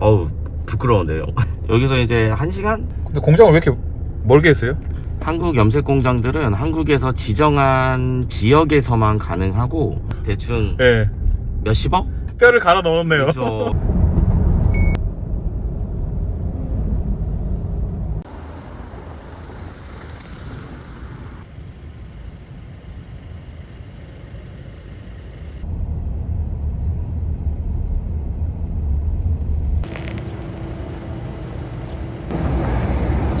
어우 부끄러운데요. 여기서 이제 한 시간 근데 공장을 왜 이렇게 멀게 했어요? 한국 염색 공장들은 한국에서 지정한 지역에서만 가능하고 대충 예. 몇십억? 뼈를 갈아 넣었네요. 그렇죠.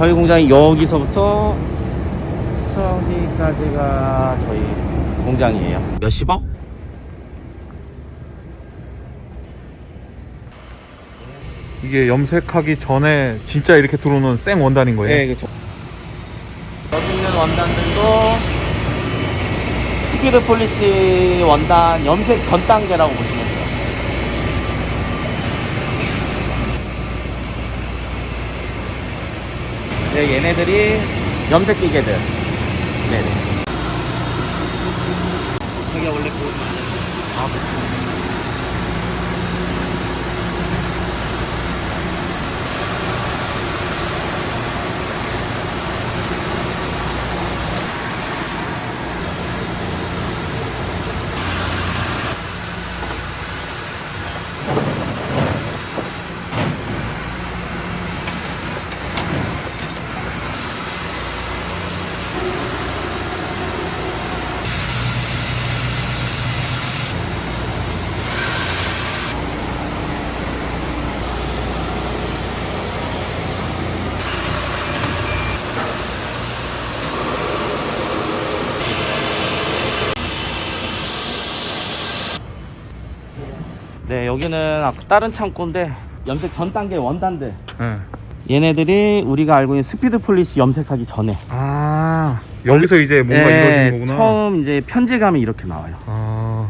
저희 공장이 여기서부터 저기까지가 저희 공장이에요. 몇십억? 이게 염색하기 전에 진짜 이렇게 들어오는 생 원단인 거예요? 네, 그렇죠. 여기 있는 원단들도 스피드 폴리시 원단 염색 전 단계라고 보시면 네, 얘네들이 염색 기계들. 네네. 저기 원래 그 아, 네, 여기는 아까 다른 창고인데 염색 전 단계 원단들. 네. 얘네들이 우리가 알고 있는 스피드 폴리시 염색하기 전에 아 여기서 이제 뭔가 네, 이루어지는 거구나. 처음 이제 편지감이 이렇게 나와요. 아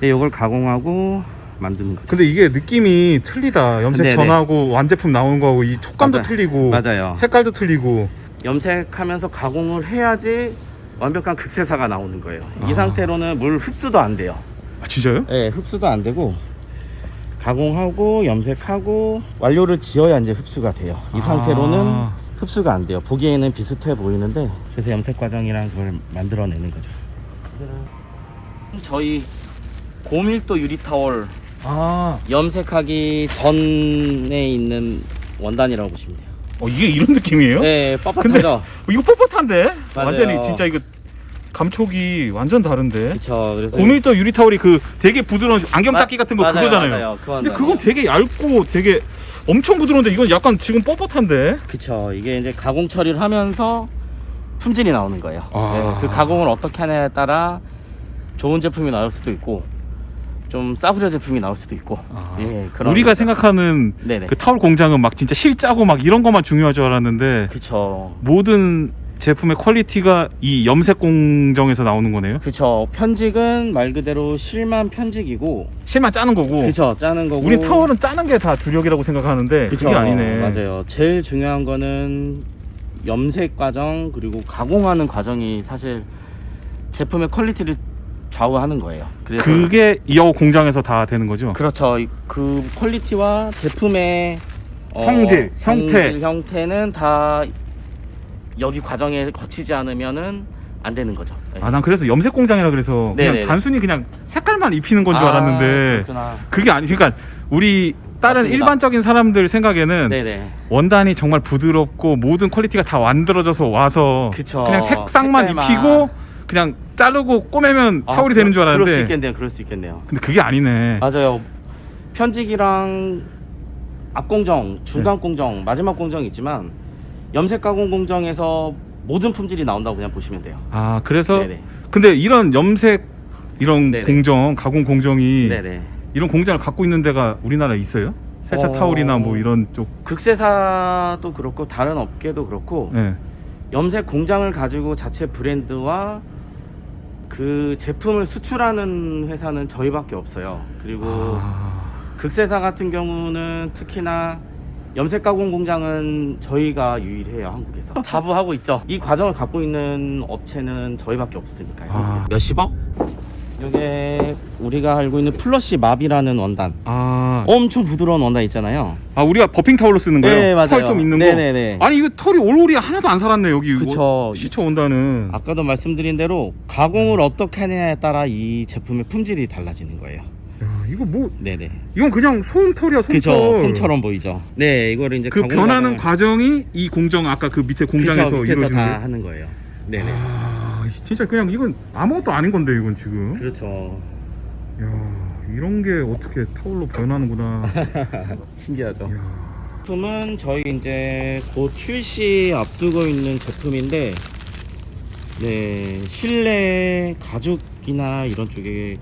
네, 이걸 가공하고 만드는 거죠. 근데 이게 느낌이 틀리다. 염색 네네. 전하고 완제품 나오는 거하고 이 촉감도 맞아요. 틀리고 맞아요. 색깔도 틀리고. 염색하면서 가공을 해야지 완벽한 극세사가 나오는 거예요. 이 아. 상태로는 물 흡수도 안 돼요. 아 진짜요? 네, 흡수도 안 되고 가공하고 염색하고 완료를 지어야 이제 흡수가 돼요. 이 상태로는 아. 흡수가 안 돼요. 보기에는 비슷해 보이는데 그래서 염색 과정이랑 그걸 만들어내는 거죠. 저희 고밀도 유리 타월 아 염색하기 전에 있는 원단이라고 보시면 돼요. 어, 이게 이런 느낌이에요? 네, 빳빳하죠. 어, 이거 뻣뻣한데? 맞아요. 완전히 진짜 이거 감촉이 완전 다른데? 그렇죠. 그래서 고밀도 유리 타월이 그 되게 부드러운 안경 마- 닦기 같은 거 맞아요, 그거잖아요. 맞아요. 그 근데. 그건 되게 얇고 되게 엄청 부드러운데 이건 약간 지금 뻣뻣한데? 그쵸 이게 이제 가공 처리를 하면서 품질이 나오는 거예요 아. 네, 그 가공을 어떻게 하냐에 따라 좋은 제품이 나올 수도 있고 좀 싸구려 제품이 나올 수도 있고 아. 예, 그런 우리가 거죠. 생각하는 네네 그 타월 공장은 막 진짜 실 짜고 막 이런 것만 중요할 줄 알았는데 그쵸 모든 제품의 퀄리티가 이 염색 공정에서 나오는 거네요. 그쵸 편직은 말 그대로 실만 편직이고 실만 짜는 거고. 그쵸 짜는 거고 우리 타월은 짜는 게 다 주력이라고 생각하는데 그쵸 그게 아니네. 맞아요 제일 중요한 거는 염색 과정 그리고 가공하는 과정이 사실 제품의 퀄리티를 좌우하는 거예요 그래서 그게 이어 공장에서 다 되는 거죠. 그렇죠. 이- 그 퀄리티와 제품의 어, 성질, 형태. 성질, 형태는 다 여기 과정에 거치지 않으면은 안 되는 거죠. 네. 아, 난 그래서 염색 공장이라 그래서 그냥 네네네. 단순히 그냥 색깔만 입히는 건 줄 아, 알았는데 그렇구나. 그게 아니 그러니까 우리 다른 맞습니다. 일반적인 사람들 생각에는 네네. 원단이 정말 부드럽고 모든 퀄리티가 다 만들어져서 와서 그쵸. 그냥 색상만 색깔만. 입히고 그냥 자르고 꼬매면 아, 타월이 그- 되는 줄 그럴 수 알았는데 있겠네요. 그럴 수 있겠네요. 근데 그게 아니네. 맞아요. 편직이랑 앞 공정, 네. 중간 공정, 마지막 공정이 있지만 염색 가공 공정에서 모든 품질이 나온다고 그냥 보시면 돼요. 아 그래서 네네. 근데 이런 염색 이런 네네. 공정 가공 공정이 네네. 이런 공장을 갖고 있는 데가 우리나라에 있어요? 세차 어. 타올이나 뭐 이런 쪽. 극세사도 그렇고 다른 업계도 그렇고 네. 염색 공장을 가지고 자체 브랜드와 그 제품을 수출하는 회사는 저희밖에 없어요. 그리고 아, 극세사 같은 경우는 특히나 염색 가공 공장은 저희가 유일해요 한국에서 자부하고 있죠. 이 과정을 갖고 있는 업체는 저희밖에 없으니까요. 아. 몇십억? 이게 우리가 알고 있는 플러시 맙이라는 원단. 아 아, 엄청 부드러운 원단 있잖아요. 아 우리가 버핑 타올로 쓰는 거예요? 네, 맞아요. 털 좀 있는 거. 네네네. 아니 이거 털이 올올이 하나도 안 살았네 여기. 그쵸. 이거 시초 온다는. 아까도 말씀드린 대로 가공을 어떻게 하느냐에 따라 이 제품의 품질이 달라지는 거예요. 야, 이거 뭐 네네. 이건 그냥 솜털이야 솜털. 그죠. 솜처럼 보이죠. 네, 이거를 이제 그 가공 변하는 과정이 이 공정 아까 그 밑에 공장에서 그쵸, 밑에서 이루어지는 다 거예요? 하는 거예요. 네네. 아, 진짜 그냥 이건 아무것도 아닌 건데 이건 지금. 그렇죠. 야, 이런 게 어떻게 타올로 변하는구나. 신기하죠. 야. 제품은 저희 이제 곧 출시 앞두고 있는 제품인데, 네 실내 가죽이나 이런 쪽에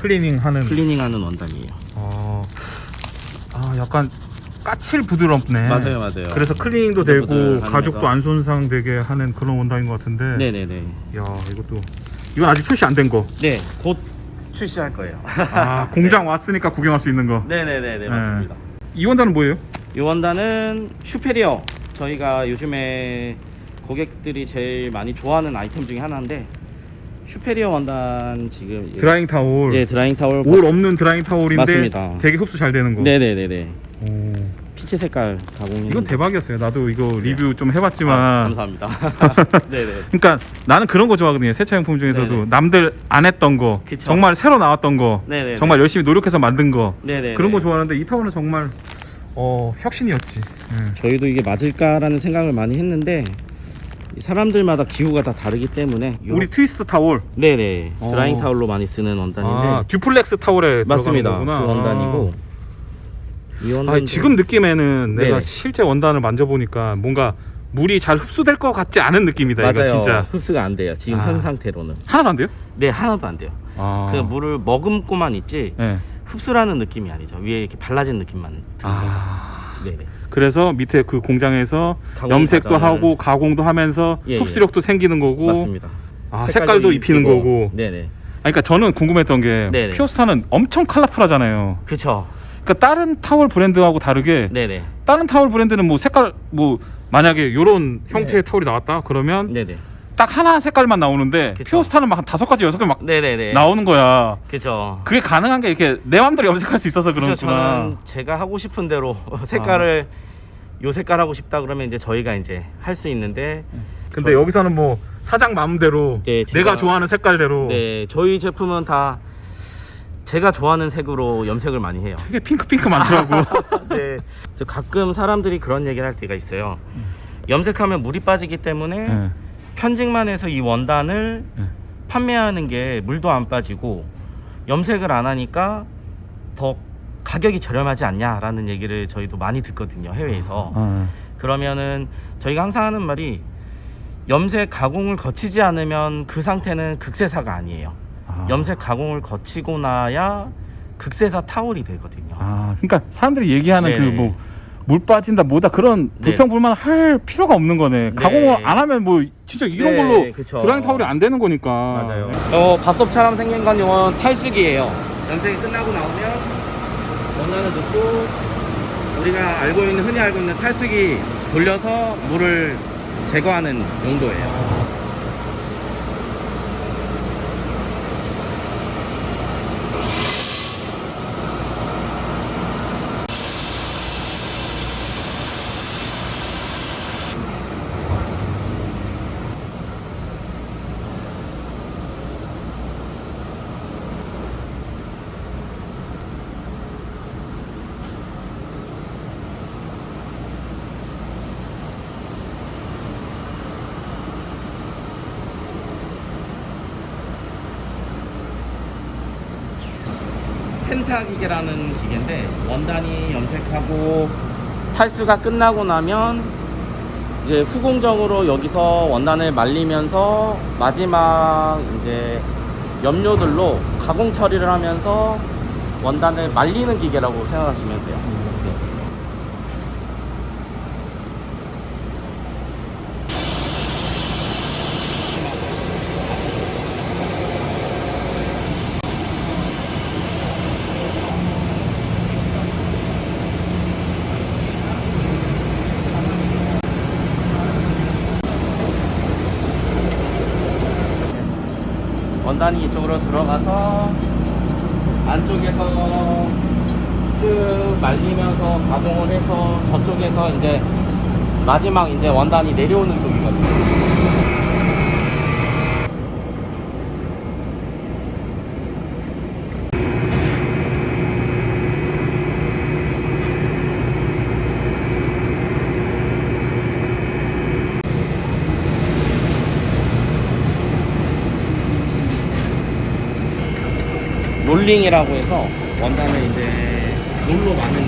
클리닝하는. 클리닝하는 원단이에요. 아, 아, 약간 까칠 부드럽네. 맞아요, 맞아요. 그래서 클리닝도 부들부들 되고. 가죽도 안 손상되게 하는 그런 원단인 것 같은데. 네네네. 야, 이것도 이건 아직 출시 안 된 거. 네, 곧 출시할 거예요. 아, 공장 왔으니까 구경할 수 있는 거. 네네네네 맞습니다. 이 원단은 뭐예요? 이 원단은 슈페리어 저희가 요즘에 고객들이 제일 많이 좋아하는 아이템 중에 하나인데 슈페리어 원단 지금 드라잉 타올. 예 드라잉 타월 올 없는 드라잉 타올인데 맞습니다. 되게 흡수 잘 되는 거. 네네네네 오. 피치 색깔 가공이 이건 대박이었어요. 나도 이거 리뷰 좀 해봤지만. 감사합니다. 네네 그러니까 나는 그런 거 좋아하거든요. 세차용품 중에서도 네네. 남들 안 했던 거, 그쵸. 정말 새로 나왔던 거, 네네네. 정말 열심히 노력해서 만든 거 네네 그런 거 좋아하는데 이 타월은 정말 어, 혁신이었지. 예. 저희도 이게 맞을까라는 생각을 많이 했는데 이 사람들마다 기후가 다 다르기 때문에 요- 우리 트위스트 타월, 네네 어. 드라잉 타올로 많이 쓰는 원단인데 아, 듀플렉스 타월에 맞습니다. 들어가는 거구나. 그 원단이고 이 아, 원단 지금 느낌에는 내가 네네. 실제 원단을 만져보니까 뭔가 물이 잘 흡수될 것 같지 않은 느낌이다. 맞아요. 이거 진짜 흡수가 안 돼요. 지금 아. 현 상태로는. 하나도 안 돼요? 네, 하나도 안 돼요. 아, 그 물을 머금고만 있지 예. 흡수라는 느낌이 아니죠. 위에 이렇게 발라진 느낌만 드는 거죠. 아, 네네. 그래서 밑에 그 공장에서 가공 염색도 과정을- 하고 가공도 하면서 예, 예. 흡수력도 생기는 거고 맞습니다. 아, 색깔도 입히는 입히고. 거고. 네네. 아니, 그러니까 저는 궁금했던 게 네네. 피어스타는 엄청 컬러풀하잖아요. 그쵸. 그러니까 다른 타월 브랜드하고 다르게 네네. 다른 타월 브랜드는 뭐 색깔 뭐 만약에 요런 형태의 타월이 나왔다 그러면 네네. 딱 하나 색깔만 나오는데 그쵸. 피어스타는 막 한 다섯 가지 여섯 개 막 네네네. 나오는 거야. 그쵸. 그게 가능한 게 이렇게 내 맘대로 염색할 수 있어서 그쵸. 그렇구나. 저는 제가 하고 싶은 대로 색깔을 요 색깔 하고 싶다 그러면 이제 저희가 이제 할 수 있는데 근데 저- 여기서는 뭐 사장 마음대로 네, 제가- 내가 좋아하는 색깔대로 네 저희 제품은 다 제가 좋아하는 색으로 염색을 많이 해요. 되게 핑크핑크 많더라고. 네. 그래서 가끔 사람들이 그런 얘기를 할 때가 있어요. 염색하면 물이 빠지기 때문에 네. 편직만 해서 이 원단을 네. 판매하는 게 물도 안 빠지고 염색을 안 하니까 더 가격이 저렴하지 않냐라는 얘기를 저희도 많이 듣거든요 해외에서 어. 그러면은 저희가 항상 하는 말이 염색 가공을 거치지 않으면 그 상태는 극세사가 아니에요 아. 염색 가공을 거치고 나야 극세사 타올이 되거든요 아, 그러니까 사람들이 얘기하는. 그 뭐 물 빠진다 뭐다 그런 네. 불평불만 할 필요가 없는 거네. 가공을 안 하면 뭐 진짜 이런 네, 걸로 그쵸. 드라잉 타올이 안 되는 거니까. 맞아요. 어, 밥솥처럼 생긴 건 이건 탈수기예요. 염색이 끝나고 나오면 원단을 넣고 우리가 알고 있는 흔히 알고 있는 탈수기 돌려서 물을 제거하는 용도예요. 펜타 기계라는 기계인데 원단이 염색하고 탈수가 끝나고 나면 이제 후공정으로 여기서 원단을 말리면서 마지막 이제 염료들로 가공 처리를 하면서 원단을 말리는 기계라고 생각하시면 돼요. 네. 원단이 이쪽으로 들어가서 안쪽에서 쭉 말리면서 가동을 해서 저쪽에서 이제 마지막 이제 원단이 내려오는 쪽이거든요. 롤링이라고 해서 원단을 이제 롤로 마는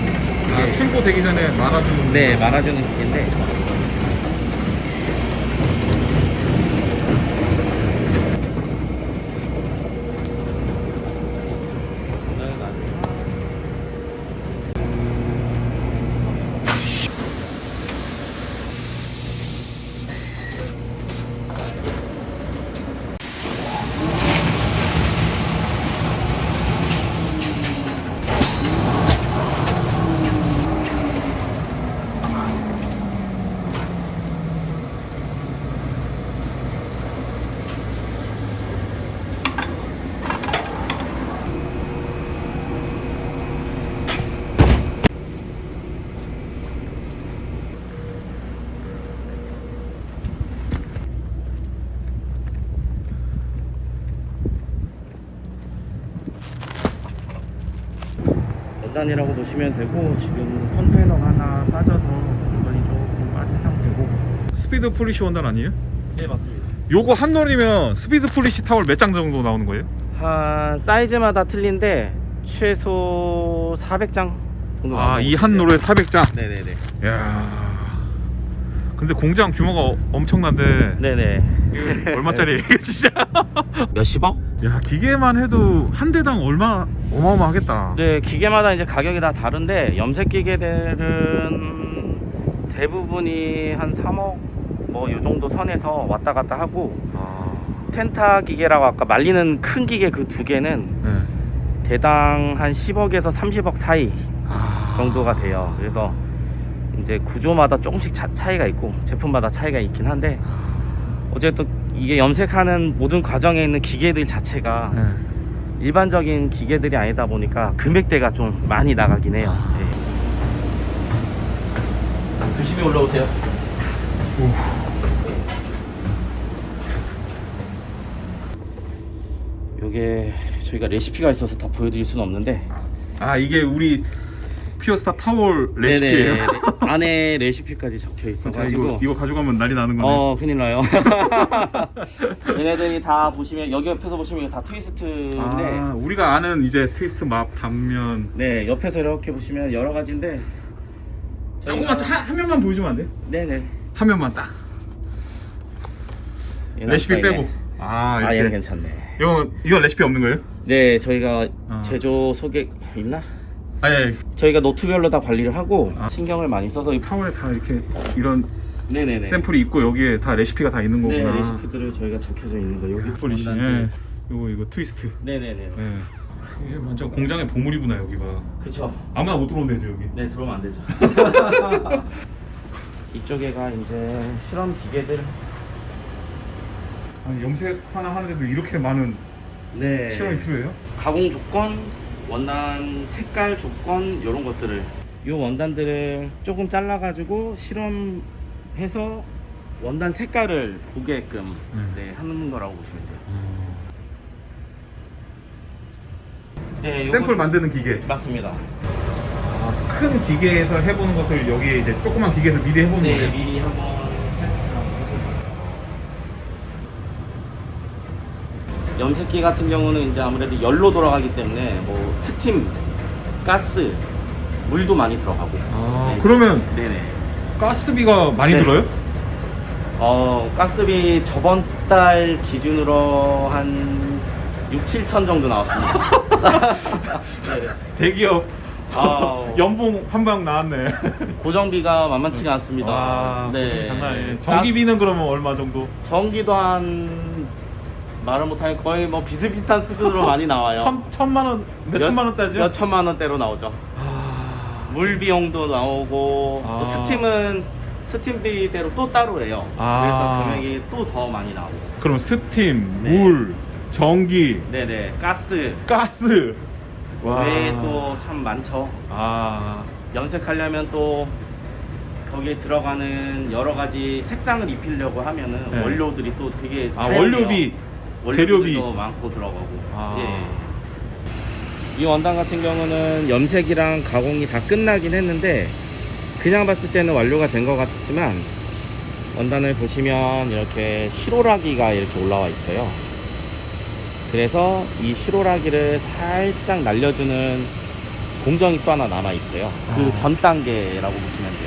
아, 기계. 출고 되기 전에 말아주는 네 말아주는 기계인데 원단이라고 보시면 되고 지금 컨테이너가 하나 빠져서 원단이 조금 빠진 상태고 스피드 폴리시 원단 아니에요? 네 맞습니다 요거 한 롤이면 스피드 폴리시 타월 몇 장 정도 나오는 거예요? 한 사이즈마다 틀린데 최소 400장 정도 아, 나온다고 이한 롤에 400장. 돼요. 네네네 야. 근데 공장 규모가 어- 엄청난데 네네 이거 얼마짜리예요, 이거 진짜? 몇십억? 야, 기계만 해도 한 대당 얼마 어마어마하겠다. 네 기계마다 이제 가격이 다 다른데 염색 기계들은 대부분이 한 3억 뭐 요 정도 선에서 왔다 갔다 하고 아. 텐타 기계라고 아까 말리는 큰 기계 그 두 개는 네. 대당 한 10억에서 30억 사이 아. 정도가 돼요. 그래서 이제 구조마다 조금씩 차, 차이가 있고 제품마다 차이가 있긴 한데 어쨌든 이게 염색하는 모든 과정에 있는 기계들 자체가 네. 일반적인 기계들이 아니다 보니까 금액대가 좀 많이 나가긴 해요. 예. 조심히 올라오세요. 요게 저희가 레시피가 있어서 다 보여드릴 수는 없는데 아, 이게 우리 피어스타 타월 레시피예요. 네네. 안에 레시피까지 적혀 자, 있어가지고 이거 이거 가져가면 난리 나는 거네. 어 큰일 나요. 얘네들이 다 보시면 여기 옆에서 보시면 이거 다 트위스트인데 아, 우리가 아는 이제 트위스트 맙 단면 네 옆에서 이렇게 보시면 여러 가지인데 조금만 저희가- 한, 한 면만 보여주면 안 돼? 네네 한 면만 딱. 얘는 레시피 빼고. 얘네. 아, 아 이렇게. 얘는 괜찮네. 이거 이거 레시피 없는 거예요? 네 저희가 어. 제조 소개 있나? 아니 저희가 노트별로 다 관리를 하고 아. 신경을 많이 써서 이- 타월에 다 이렇게 이런 네네네. 샘플이 있고 여기에 다 레시피가 다 있는 네 거구나. 레시피들을 저희가 적혀져 있는 거 여기 폴리시. 예. 이거 이거 트위스트. 네네네. 예. 이게 완전 공장의 보물이구나 여기가. 그쵸. 아무나 못 들어오면 되죠 여기. 네 들어오면 안 되죠. 이쪽에가 이제 실험 기계들. 아니, 염색 하나 하는데도 이렇게 많은 네. 실험이 필요해요? 가공 조건, 원단 색깔 조건 이런 것들을 이 원단들을 조금 잘라가지고 실험해서 원단 색깔을 보게끔 음. 네, 하는 거라고 보시면 돼요. 네, 요거- 샘플 만드는 기계. 맞습니다. 아, 큰 기계에서 해보는 것을 여기에 이제 조그만 기계에서 미리 해보는 네, 거예요. 미리 한번 테스트를 한번 해보죠. 염색기 같은 경우는 이제 아무래도 열로 돌아가기 때문에 뭐 스팀, 가스, 물도 많이 들어가고. 아, 네. 그러면 네네. 가스비가 많이 네. 들어요? 어, 가스비 저번 달 기준으로 한 6, 7천 정도 나왔습니다. 네. 대기업 아, 연봉 한 방 나왔네. 고정비가 만만치가 않습니다. 와, 네. 장난 아니에요. 전기비는 그러면 얼마 정도? 전기도 한 말을 못하면 거의 뭐 비슷비슷한 수준으로 많이 나와요. 천 천만 원, 몇 천만 원대죠? 몇 천만 원대로 나오죠. 아, 물 비용도 나오고 아. 또 스팀은 스팀비대로 또 따로 해요. 아. 그래서 금액이 또 더 많이 나오고. 그럼 스팀, 네. 물, 전기, 네네 가스 가스 와. 외에 또 참 많죠. 아, 염색하려면 또 거기에 들어가는 여러 가지 색상을 입히려고 하면은 네. 원료들이 또 되게 아 다양해요. 원료비 재료비. 많고 들어가고. 아. 예. 이 원단 같은 경우는 염색이랑 가공이 다 끝나긴 했는데 그냥 봤을 때는 완료가 된 것 같지만 원단을 보시면 이렇게 실오라기가 이렇게 올라와 있어요. 그래서 이 실오라기를 살짝 날려주는 공정이 또 하나 남아 있어요. 그 아. 전 단계라고 보시면 돼요.